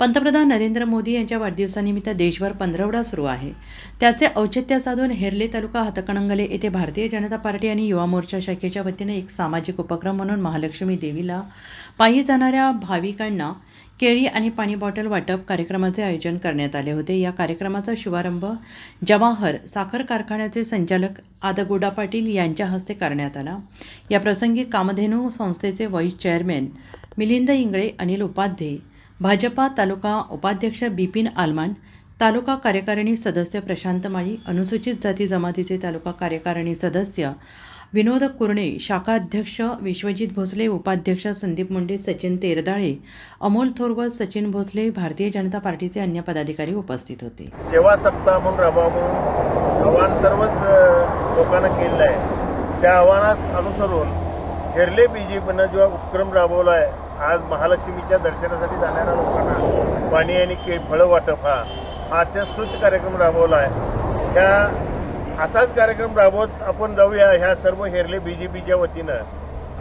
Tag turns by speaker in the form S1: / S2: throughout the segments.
S1: पंतप्रधान नरेंद्र मोदी यांच्या वाढदिवसानिमित्त देशभर पंधरवडा सुरू आहे. त्याचे औचित्य साधून हेर्ले तालुका हातकणंगले येथे भारतीय जनता पार्टी आणि युवा मोर्चा शाखेच्या वतीने एक सामाजिक उपक्रम म्हणून महालक्ष्मी देवीला पायी जाणाऱ्या भाविकांना केळी आणि पाणी बॉटल वाटप कार्यक्रमाचे आयोजन करण्यात आले होते. या कार्यक्रमाचा शुभारंभ जवाहर साखर कारखान्याचे संचालक आदगोडा पाटील यांच्या हस्ते करण्यात आला. या प्रसंगी कामधेनू संस्थेचे व्हाईस चेअरमॅन मिलिंद इंगळे अनिल उपाध्ये भाजपा तालुका उपाध्यक्ष बिपिन आलमान तालुका कार्यकारिणी सदस्य प्रशांत माळी अनुसूचित जाती जमातीचे तालुका कार्यकारिणी सदस्य विनोद कुरणे शाखाध्यक्ष विश्वजित भोसले उपाध्यक्ष संदीप मुंडे सचिन तेरदाळे अमोल थोरवत सचिन भोसले भारतीय जनता पार्टीचे अन्य पदाधिकारी उपस्थित होते.
S2: सेवा सप्ताह म्हणून आव्हान सर्वच लोकांना केलेलं आहे. त्या आव्हानास अनुसरून हेरले बी जे जो उपक्रम राबवला आहे आज महालक्ष्मीच्या दर्शनासाठी जाणाऱ्या लोकांना पाणी आणि के फळं वाटप हा हा अत्यंत कार्यक्रम राबवला आहे. त्या असाच कार्यक्रम राबवत आपण जाऊया ह्या सर्व हेरले बी जे पीच्या वतीनं.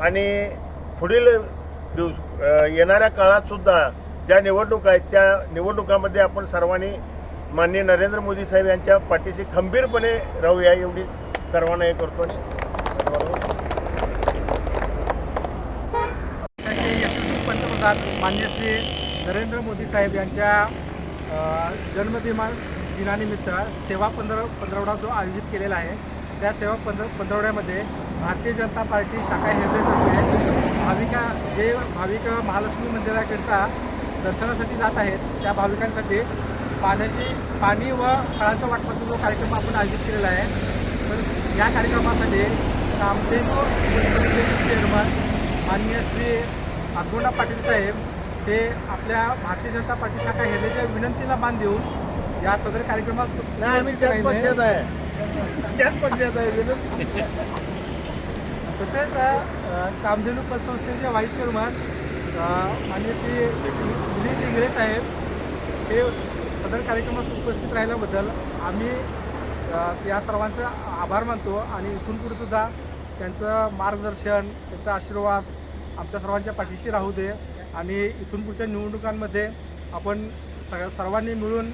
S2: आणि पुढील दिवस येणाऱ्या काळातसुद्धा ज्या निवडणुका आहेत त्या निवडणुकामध्ये आपण सर्वांनी माननीय नरेंद्र मोदी साहेब यांच्या पाठीशी खंबीरपणे राहूया एवढी सर्वांना हे करतो आणि सर्वांना
S3: त्याचे यशस्वी मान्य श्री नरेंद्र मोदी साहेब यांच्या जन्मदिमा दिनानिमित्त सेवा पंधरा पंधरवडा जो आयोजित केलेला आहे त्या सेवा पंधरा पंधरवड्यामध्ये भारतीय जनता पार्टी शाखा हेरलेतर्फे भाविका जे भाविक महालक्ष्मी मंदिराकरिता दर्शनासाठी जात आहेत त्या भाविकांसाठी पाण्याची पाणी व फळांचा वाटपाचा जो कार्यक्रम आपण आयोजित केलेला आहे तर या कार्यक्रमासाठी कामधेनू चेअरमन माननीय श्री अगोंडा पाटील साहेब ते आपल्या भारतीय जनता पार्टी शाखा हेरेच्या विनंतीला मान देऊन या सदर कार्यक्रमात तसेच कामधेनू पतसंस्थेचे व्हाईस चेअरमन माननीय श्री दिलीप इंगळे साहेब हे सदर कार्यक्रमास उपस्थित राहिल्याबद्दल आम्ही या सर्वांचा आभार मानतो आणि इथून पुढे सुद्धा त्यांचं मार्गदर्शन त्यांचा आशीर्वाद आमच्या सर्वांच्या पाठीशी राहू दे. आणि इथून पुढच्या निवडणुकांमध्ये आपण सगळ्या सर्वांनी मिळून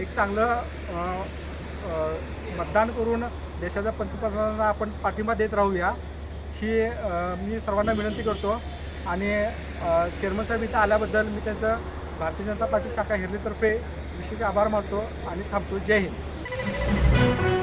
S3: एक चांगलं मतदान करून देशाच्या पंतप्रधानांना आपण पाठिंबा देत राहूया. ही मी सर्वांना विनंती करतो. आणि चेअरमन साहेब इथं आल्याबद्दल मी त्यांचं भारतीय जनता पार्टी शाखा हिरलीतर्फे विशेष आभार मानतो आणि थांबतो. जय हिंद.